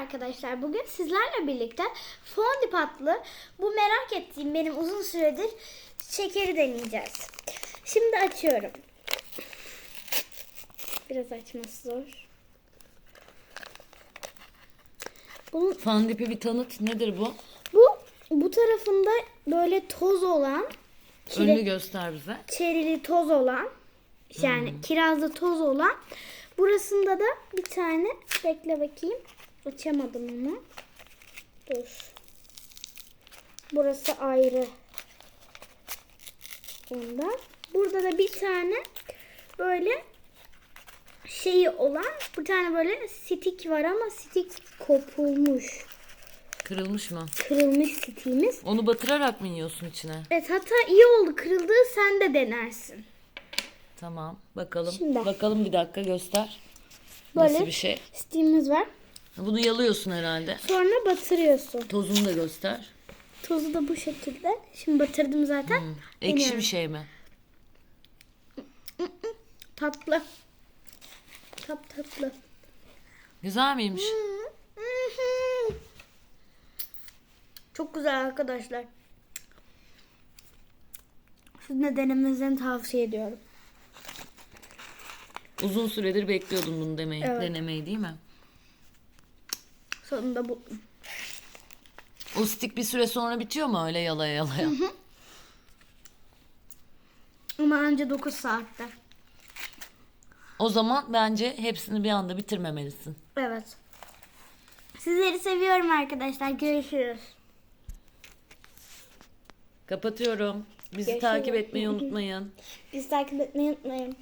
arkadaşlar. Bugün sizlerle birlikte fondipatlı bu merak ettiğim benim uzun süredir şekeri deneyeceğiz. Şimdi açıyorum. Biraz açması zor. Bunun, Fandipi bir tanıt. Nedir bu? bu bu tarafında böyle toz olan Önünü göster bize. çerili toz olan yani kirazlı toz olan burasında da bir tane bekle bakayım açamadım onu dur burası ayrı ondan burada da bir tane böyle şeyi olan bir tane böyle stik var ama stik kopulmuş Kırılmış mı? kırılmış stiğimiz Onu batırarak mı yiyorsun içine? evet hatta iyi oldu kırıldı sen de denersin Tamam. Bakalım. Şimdi. Bakalım bir dakika göster. Böyle Nasıl bir şey? stiğimiz var Bunu yalıyorsun herhalde. Sonra batırıyorsun. Tozunu da göster. Tozu da bu şekilde. Şimdi batırdım zaten. Ekşi Deniyorum. bir şey mi? Tatlı. Tap tatlı. Güzel miymiş? Çok güzel arkadaşlar. Sizin de denemenizi tavsiye ediyorum. Uzun süredir bekliyordum bunu demeyi, Evet. denemeyi değil mi? Sonunda bu. O stik bir süre sonra bitiyor mu öyle yalaya yalaya? Ama önce 9 saatte. o zaman bence hepsini bir anda bitirmemelisin. Evet. Sizleri seviyorum arkadaşlar. Görüşürüz. Kapatıyorum. Bizi Görüşürüz. takip etmeyi unutmayın. Bizi takip etmeyi unutmayın.